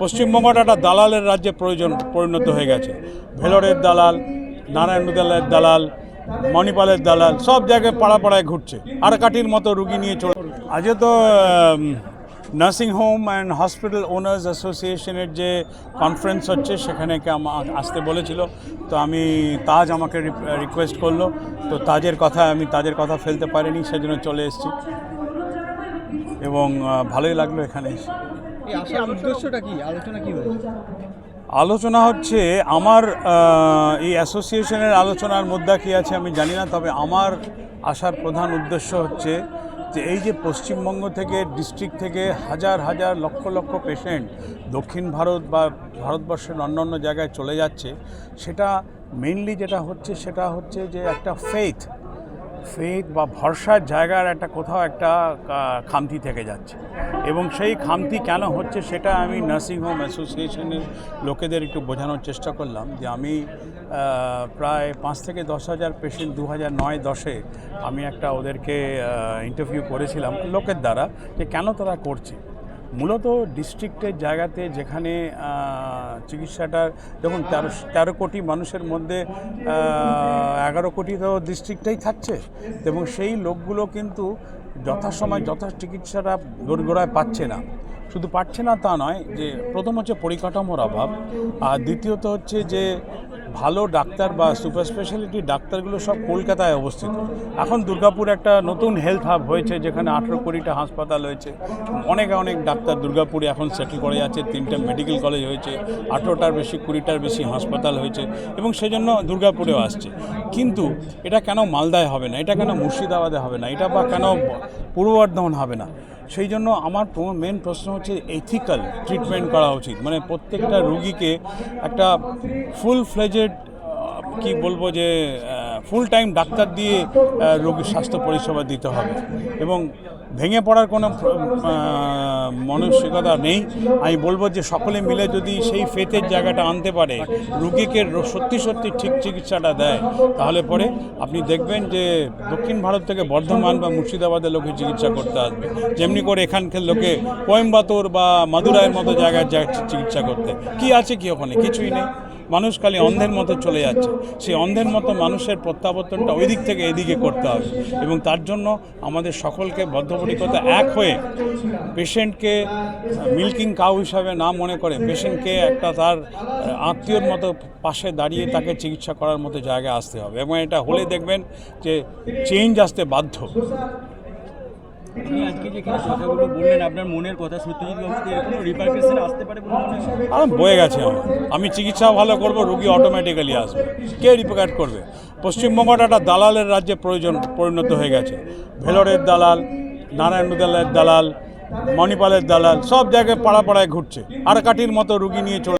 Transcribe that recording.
পশ্চিমবঙ্গটা একটা দালালের রাজ্যে প্রয়োজন পরিণত হয়ে গেছে। ভেলোরের দালাল নারায়ণদালের দালাল, মণিপালের দালাল, সব জায়গায় পাড়া পাড়ায় ঘুরছে। আর কাঠির মতো রুগী নিয়ে চলে আজকে তো nursing home and hospital owners অ্যাসোসিয়েশনের যে কনফারেন্স হচ্ছে, সেখানে আসতে বলেছিল। তো আমি তাজ আমাকে রিকোয়েস্ট করল। তো তাজের কথা আমি তাজের কথা ফেলতে পারিনি, সেজন্য চলে এসেছি। এবং ভালোই লাগল এখানে এসে। উদ্দেশ্যটা কি? আলোচনা কি আলোচনা হচ্ছে আমার এই অ্যাসোসিয়েশনের আলোচনার মুদ্রা কী আছে আমি জানি না তবে আমার আসার প্রধান উদ্দেশ্য হচ্ছে যে এই যে পশ্চিমবঙ্গ থেকে ডিস্ট্রিক্ট থেকে হাজার হাজার লক্ষ লক্ষ পেশেন্ট দক্ষিণ ভারত বা ভারতবর্ষের অন্যান্য জায়গায় চলে যাচ্ছে সেটা মেনলি যেটা হচ্ছে সেটা হচ্ছে যে একটা ফেথ ফেথ বা ভরসার জায়গার একটা কোথাও একটা খামতি থেকে যাচ্ছে। এবং সেই খামতি কেন হচ্ছে সেটা আমি নার্সিং হোম অ্যাসোসিয়েশনের লোকেদের একটু বোঝানোর চেষ্টা করলাম যে আমি প্রায় পাঁচ থেকে দশ হাজার পেশেন্ট দু হাজার নয় দশে আমি একটা ওদেরকে ইন্টারভিউ করেছিলাম লোকের দ্বারা যে কেন তারা করছে। মূলত ডিস্ট্রিক্টের জায়গাতে যেখানে আহ, চিকিৎসাটার যখন তেরো তেরো কোটি মানুষের মধ্যে এগারো কোটি তো ডিস্ট্রিক্টেই থাকছে। এবং সেই লোকগুলো কিন্তু যথাসময় যথা চিকিৎসাটা দোরগোড়ায় পাচ্ছে না। শুধু পাচ্ছে না তা নয় যে প্রথম হচ্ছে পরিকাঠামোর অভাব আর দ্বিতীয়ত হচ্ছে যে ভালো ডাক্তার বা সুপার স্পেশালিটি ডাক্তারগুলো সব কলকাতায় অবস্থিত। এখন দুর্গাপুর একটা নতুন হেলথ হাব হয়েছে, যেখানে আঠেরো কোটিটা হাসপাতাল হয়েছে অনেক অনেক ডাক্তার দুর্গাপুরে এখন সেটেল করে যাচ্ছে, তিনটা মেডিকেল কলেজ হয়েছে, আঠেরোটার বেশি, কুড়িটার বেশি হাসপাতাল হয়েছে এবং সেজন্য দুর্গাপুরেও আসছে। কিন্তু এটা কেন মালদায় হবে না? এটা কেন মুর্শিদাবাদে হবে না? এটা বা কেন পূর্ব বর্ধমান হবে না? সেই জন্য আমার মেন প্রশ্ন হচ্ছে এথিক্যাল ট্রিটমেন্ট করা উচিত। মানে প্রত্যেকটা রুগীকে একটা ফুল ফ্লেজেড কি বলব যে ফুল টাইম ডাক্তার দিয়ে রোগীর স্বাস্থ্য পরিষেবা দিতে হবে। এবং ভেঙে পড়ার কোনো মানসিকতা নেই। আমি বলব যে সকলে মিলে যদি সেই ফেতের জায়গাটা আনতে পারে, রুগীকে সত্যি সত্যি ঠিক চিকিৎসাটা দেয়, তাহলে পরে আপনি দেখবেন যে দক্ষিণ ভারত থেকে বর্ধমান বা মুর্শিদাবাদের লোকে চিকিৎসা করতে আসবে। যেমনি করে এখানকার লোকে কোয়েম্বাতোর বা মাদুরাইয়ের মতো জায়গায় চিকিৎসা করতে। কি আছে কি ওখানে? কিছুই নেই। মানুষ খালি অন্ধের মতো চলে যাচ্ছে। সেই অন্ধের মতো মানুষের প্রত্যাবর্তনটা ওই দিক থেকে এদিকে করতে হবে। এবং তার জন্য আমাদের সকলকে বদ্ধপরিকতা এক হয়ে পেশেন্টকে মিল্কিং কাউ হিসাবে না মনে করে, পেশেন্টকে একটা তার আত্মীয়র মতো পাশে দাঁড়িয়ে তাকে চিকিৎসা করার মতো জায়গায় আসতে হবে। এবং এটা হলে দেখবেন যে চেঞ্জ আসতে বাধ্য। বয়ে গেছে আমার। আমি চিকিৎসা ভালো করব, রুগী অটোমেটিক্যালি আসবে। কে রিপোর্ট করবে? পশ্চিমবঙ্গটা একটা দালালের রাজ্যে প্রয়োজন, পরিণত হয়ে গেছে। ভেলোরের দালাল, নারায়ণদালের দালাল, মণিপালের দালাল, সব জায়গায় পাড়া পাড়ায় ঘুরছে। আর কাঠির মতো রুগী নিয়ে চলে